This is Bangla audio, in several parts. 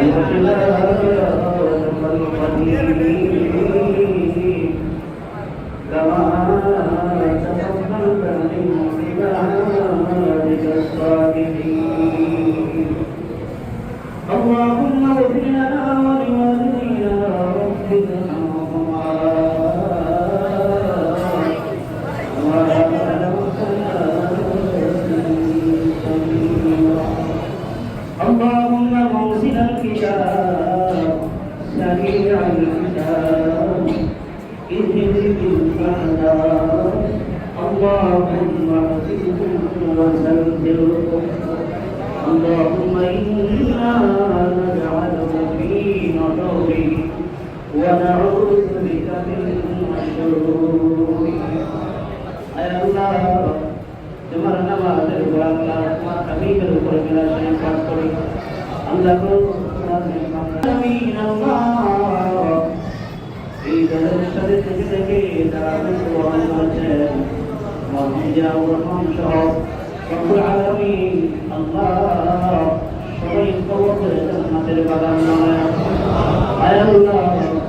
كما تقبلت من عبادك اللهم إنا نجعلك في نحورهم ونعوذ بك من شرورهم أي الله তোমার নামাজের উপর আল্লাহ তোমার হাবিবের উপর মেলা শরীফ পাঠ করি আল্লাহ আমিন আল্লাহ এই দলের সাথে থেকে থেকে যারা গ্রহণ করেছেন মহিলা গ্রহণ সহ সকল আগামী আল্লাহ সবাই কবর করে জান্নাতের বাগান নয় আয় আল্লাহ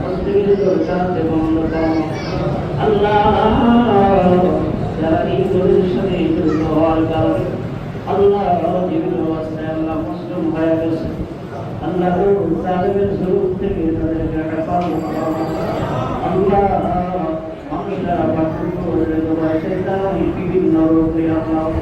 প্রত্যেকের দরকার বন্ধ করো আল্লাহ যারা এই দলের সাথে যুক্ত হওয়ার কারণে আল্লাহ হয়ে শয়তান বিভিন্ন রোগে আল্লাহ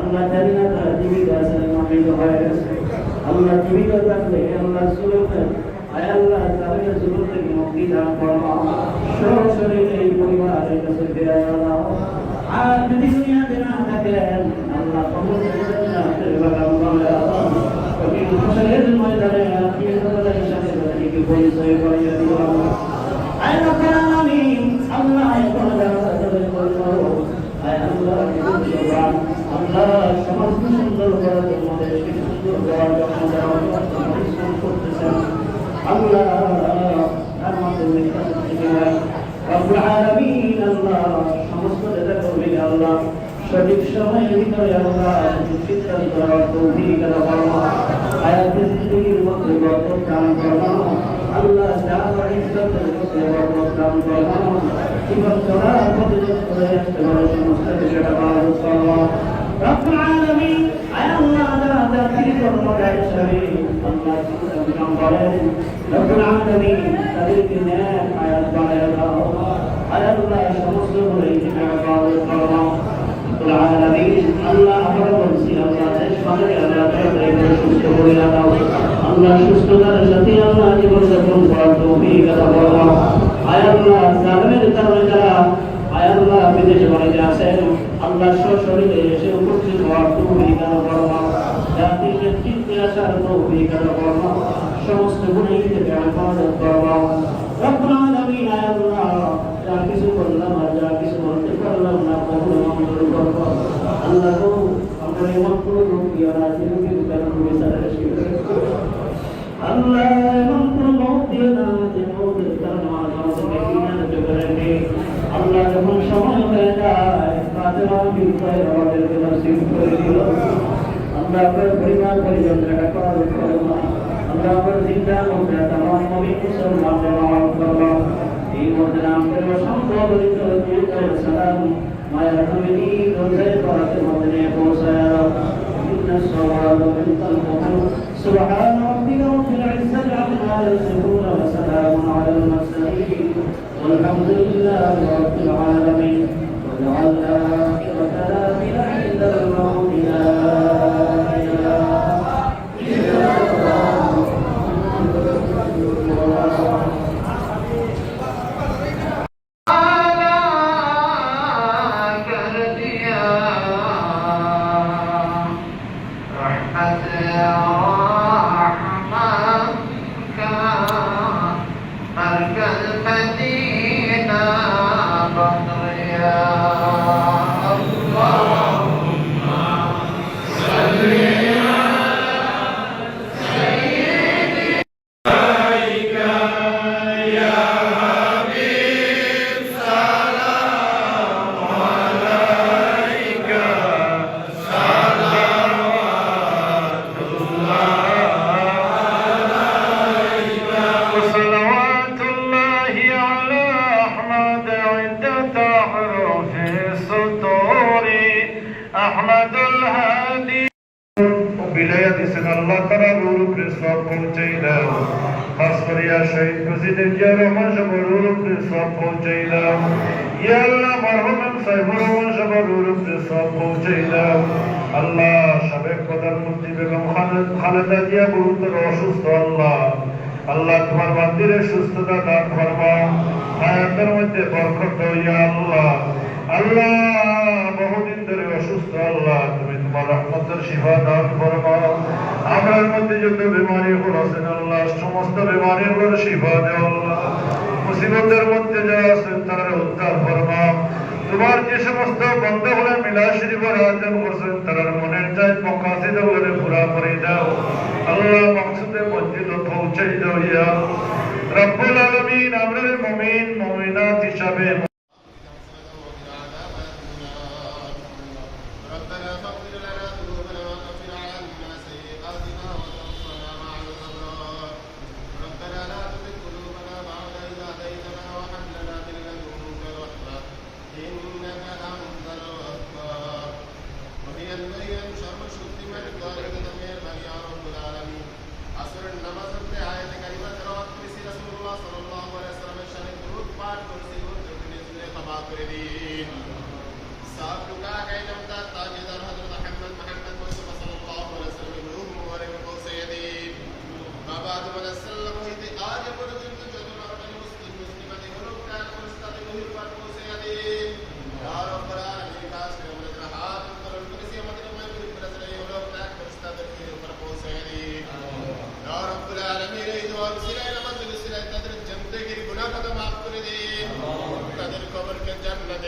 আল্লাহ জান্নাত জীবিকা সালামিত হয়ে গেছে আল্লাহ জীবিত থাকলে আল্লাহ সুলুমের আয় আল্লাহ তাদের সুরত থেকে মুক্তি দান করো। সরাসরি এই পরিবারের কাছে ফিরে আল্লাহ আর যদি দুনিয়াতে না থাকেন, আল্লাহ কবর জান্নাতের বাগান বানায় আল্লাহ কবি মুশাহিদ ময়দানে আখির তোমাদের সাথে তাদেরকে পরিচয় করিয়ে দিও আয় রব্বুল আলামিন আল্লাহ এই পরিবার তাদের করো আয় আল্লাহ জবান আল্লাহ সমস্ত সুন্দর করার জন্য দেশকে করার জন্য যারা পরিশ্রম করতেছেন আল্লাহ মিথ্যা থেকে রব্বুল আল্লাহ সমস্ত যত করে আসতে পারে সমস্ত বিষয়টা পালন করো রব্বুল আলামিন আয় আল্লাহ যারা জাতির কর্মকার হিসাবে আল্লাহ চিন্তা করেন রব্বুল আলামিন তাদেরকে ন্যায় আয়াত বাড়ায় দাও আয় আল্লাহ সমস্ত বলে ঠিকানা পালন করো রব্বুল আলামিন আল্লাহ আমরা বলছি আল্লাহ দেশ আমাদের আল্লাহ তাদেরকে সুস্থ করে দাও আল্লাহ সুস্থতার সাথে আল্লাহ জীবন যাপন করার তৌফিক আল্লাহ করো আয় আল্লাহ জালেমের কারণে যারা, আয় আল্লাহ বিদেশে বাড়িতে আছেন, আল্লাহ সশরীরে এসে উপস্থিত হওয়ার তৌফিক আল্লাহ করো জাতির নেতৃত্বে আসার তৌফিক আল্লাহ করো সমস্ত গুণে থেকে হেফাজত করো রব্বুল আলামিন, আয় আল্লাহ, যা কিছু করলাম আর যা কিছু বলতে পারলাম না, কখনো মঙ্গল করব আল্লাহ আমরা কোনো রোগ দিয়ে রাজনীতি কারণ বিচারের শিখে আল্লাহ এমন কোনো মত না যে মতের কারণে আমার আমাদেরকে বিনাশ করে আল্লাহ যখন সময় হয়ে যায় কাজে উপায় আমাদেরকে নসিব করে দিল আমরা আপনার পরিবার পরিজন টাকা করার করব আমরা আমার চিন্তা মধ্যে তামাম নবী মুসলমানদের মাফ করব এই মধ্যে আমাদের অসংখ্য দরিদ্র সালাম মায়ের কমিটি দরজায় পড়াতে মদিনায় পৌঁছায় ইন্না সওয়ালু মিনাল সুবহানাল্লাহ। বিলাইয়া দিছেন আল্লাহ তারা রুর উপরে সব পৌঁছাই দাও। খাস শহীদ প্রেসিডেন্ট জিয়া রহমান সব পৌঁছাই দাও। ইয়া আল্লাহ সাহেব রহমান সব পৌঁছাই দাও। আল্লাহ সাবেক প্রধানমন্ত্রী বেগম খালেদা জিয়া গুরুতর অসুস্থ, আল্লাহ। আল্লাহ তোমার মন্দিরের সুস্থতা দান ফরমাও হায়াতের মধ্যে বরকত ইয়া আল্লাহ। আল্লাহ, বহুদিন ধরে অসুস্থ, আল্লাহ। রহমতের শিফা দান ফরমাও আমরার মধ্যে যত বিমারি আছেন আল্লাহ, সমস্ত বিমারির উপর শিফা দেও আল্লাহ। মুসিবতের মধ্যে যারা আছেন, তারা উদ্ধার ফরমাও তোমার যে সমস্ত বন্ধ হলে মিলা শরীফের আয়োজন করছেন, তারা মনের চাই মকাসিদ হলে পুরা করে দাও। আল্লাহ মকসুদে মসজিদ পৌঁছাই দাও ইয়া। রব্বুল আলামিন, আমরা মুমিন, মুমিনাত হিসাবে المرسلين صاحب لقاء كي محمد محمد مصطفى صلى الله عليه وسلم ما بعد من السلام هيدي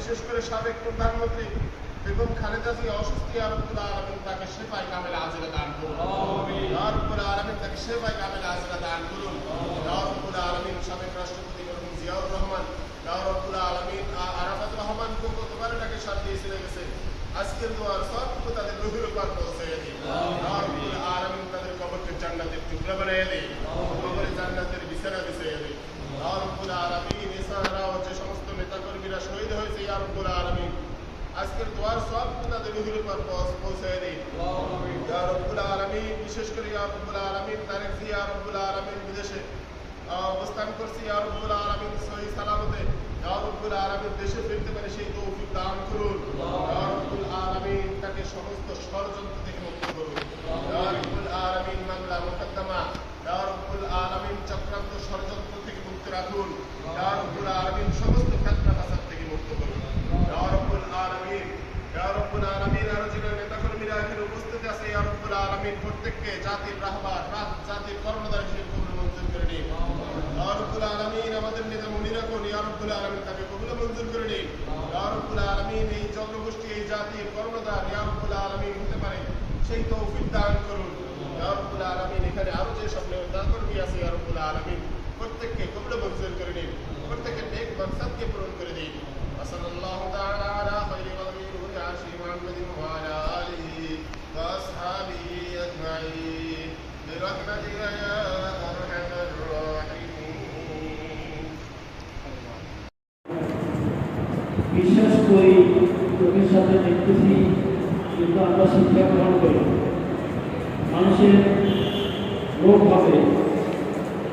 বিশেষ করে সাবেক প্রধানমন্ত্রী বেগম খালেদা জিয়া অসুস্থ আলামিন তাকে শিফায়ে কামিল আজিলা দান করুন। ইয়া তাকে শিফায়ে কামিল আজিলা দান করুন। রাব্বুল আলামিন সাবেক রাষ্ট্রপতি মরহুম জিয়াউর রহমান রাব্বুল আলামিন আরাফাত রহমান কো কতবার তাকে শান্তি এসে গেছে আজকের দোয়ার সবটুকু তাদের রুহের উপর পৌঁছে ইয়া রাব্বুল আলামিন তাদের কবরকে জান্নাতের টুকরা বানিয়ে কবরে জান্নাতের বিছানা বিছিয়ে দিন ইয়া রাব্বুল আলামিন এছাড়াও যে সমস্ত নেতাকর্মীরা শহীদ হয়েছে ইয়া রাব্বুল আলামিন আজকের দোয়ার সব তাদের রুহের উপর পৌঁছ- দিন ইয়া রাব্বুল আলামিন বিশেষ করে ইয়া রাব্বুল আলামিন তারেক ইয়া রাব্বুল আলামিন বিদেশে অবস্থান করছি ইয়া রাব্বুল আলামিন সহি সালামতে। ইয়া রাব্বুল আলামিন দেশে ফিরতে পারে সেই তৌফিক দান করুন। ইয়া রাব্বুল আলামিন তাকে সমস্ত ষড়যন্ত্র থেকে মুক্ত করুন। ইয়া রাব্বুল আলামিন মামলা মুকদ্দমা ইয়া রাব্বুল আলামিন চক্রান্ত ষড়যন্ত্র থেকে মুক্ত রাখুন ইয়া রাব্বুল আলামিন সমস্ত ফিতনা ফাসাদ থেকে মুক্ত করুন ইয়া রাব্বুল আলামিন ইয়া রাব্বুল আলামিন আরও যারা নেতাকর্মীরা এখানে উপস্থিত আছে ইয়া রাব্বুল আলামিন প্রত্যেককে জাতির রাহবার রাত জাতির কর্ণধার হিসেবে কবুল মঞ্জুর করে নিন ইয়া রাব্বুল আলামিন আমাদের নেতা মুনিরা কোন ইয়া রাব্বুল আলামিন তাকে কবুল মঞ্জুর করে নিন ইয়া রাব্বুল আলামিন এই জনগোষ্ঠী এই জাতির কর্ণধার ইয়া রাব্বুল আলামিন হতে পারে সেই তৌফিক দান করুন ইয়া রাব্বুল আলামিন এখানে আরো যে সব নেতাকর্মী আছে ইয়া রাব্বুল আলামিন প্রত্যেককে কবুল মঞ্জুর করে নিন প্রত্যেকের নেক মাকসাদকে পূরণ করে দিন وصلى الله تعالى على خير خلقه عرش محمد وعلى اله করি চোখের সাথে দেখতেছি, কিন্তু আমরা শিক্ষা গ্রহণ করি মানুষের রোগ হবে,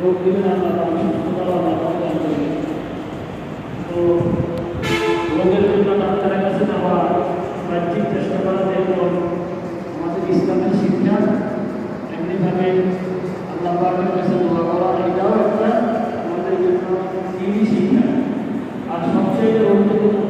রোগ দেবেন আল্লাহ আমি সুস্থতাও আল্লাহ দান করবেন তো রোগের জন্য ডাক্তারের কাছে যাওয়া বাহ্যিক চেষ্টা করা যেমন আমাদের ইসলামের শিক্ষা এমনিভাবে আল্লাহ পাকের কাছে দোয়া করা, এটাও একটা আমাদের জন্য দিনই শিক্ষা। আর সবচেয়ে গুরুত্বপূর্ণ